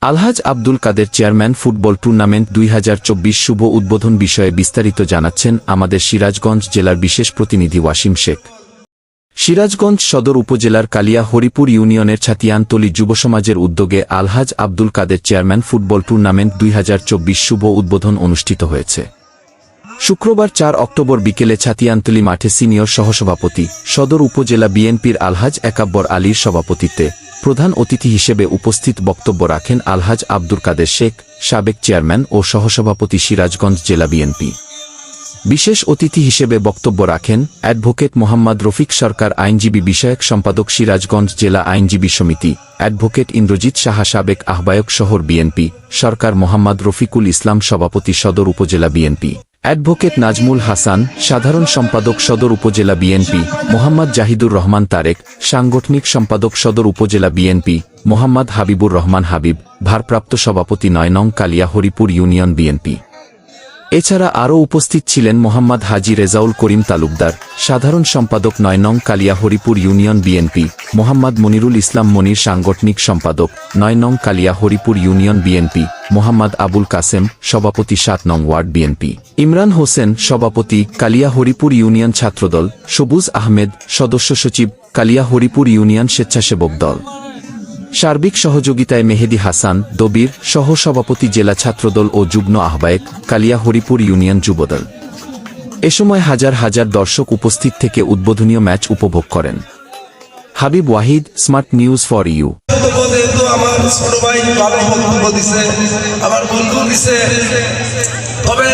Alhaj Abdul Kader chairman football tournament দুই হাজার চব্বিশ শুভ উদ্বোধন বিষয়ে বিস্তারিত জানাচ্ছেন আমাদের সিরাজগঞ্জ জেলার বিশেষ প্রতিনিধি ওয়াসিম শেখ। সিরাজগঞ্জ সদর উপজেলার কালিয়া হরিপুর ইউনিয়নের ছাতিয়ানতলি যুবসমাজের উদ্যোগে Alhaj Abdul Kader chairman football tournament দুই হাজার চব্বিশ শুভ উদ্বোধন অনুষ্ঠিত হয়েছে। শুক্রবার চার অক্টোবর বিকেলে ছাতিয়ানতলী মাঠে সিনিয়র সহসভাপতি, সদর উপজেলা বিএনপির আলহাজ একাব্বর আলীর সভাপতিত্বে প্রধান অতিথি হিসেবে উপস্থিত বক্তব্য রাখেন আলহাজ আব্দুল কাদের শেখ, সাবেক চেয়ারম্যান ও সহসভাপতি সিরাজগঞ্জ জেলা বিএনপি। বিশেষ অতিথি হিসেবে বক্তব্য রাখেন অ্যাডভোকেট মোহাম্মদ রফিক সরকার আইনজীবী বিষয়ক সম্পাদক সিরাজগঞ্জ জেলা আইনজীবী সমিতি, অ্যাডভোকেট ইন্দ্রজিৎ সাহা সাবেক আহ্বায়ক শহর বিএনপি, সরকার মোহাম্মদ রফিকুল ইসলাম সভাপতি সদর উপজেলা বিএনপি। অ্যাডভোকেট নাজমুল হাসান, সাধারণ সম্পাদক সদর উপজেলা বিএনপি, মোহাম্মদ জাহিদুর রহমান তারেক, সাংগঠনিক সম্পাদক সদর উপজেলা বিএনপি, মোহাম্মদ হাবিবুর রহমান হাবিব, ভারপ্রাপ্ত সভাপতি নয়নং কালিয়া হরিপুর ইউনিয়ন বিএনপি। এছাড়া আরও উপস্থিত ছিলেন মোহাম্মদ হাজি রেজাউল করিম তালুকদার, সাধারণ সম্পাদক নয় নং কালিয়া হরিপুর ইউনিয়ন বিএনপি, মোহাম্মদ মনিরুল ইসলাম মনির সাংগঠনিক সম্পাদক নয় নং কালিয়া হরিপুর ইউনিয়ন বিএনপি, মোহাম্মদ আবুল কাসেম, সভাপতি সাত নং ওয়ার্ড বিএনপি। ইমরান হোসেন, সভাপতি, কালিয়া হরিপুর ইউনিয়ন ছাত্রদল, সবুজ আহমেদ, সদস্য সচিব, কালিয়া হরিপুর ইউনিয়ন স্বেচ্ছাসেবক দল। সার্বিক সহযোগিতায় মেহেদি হাসান, দবির সহসভাপতি জেলা ছাত্রদল ও যুগ্ম আহ্বায়ক কালিয়া হরিপুর ইউনিয়ন যুবদল। এ সময় হাজার হাজার দর্শক উপস্থিত থেকে উদ্বোধনীয় ম্যাচ উপভোগ করেন। Habib Wahid, smart news for you. ছোট ভাই বক্তব্য দিছে, আমার বন্ধু দিছে। তবে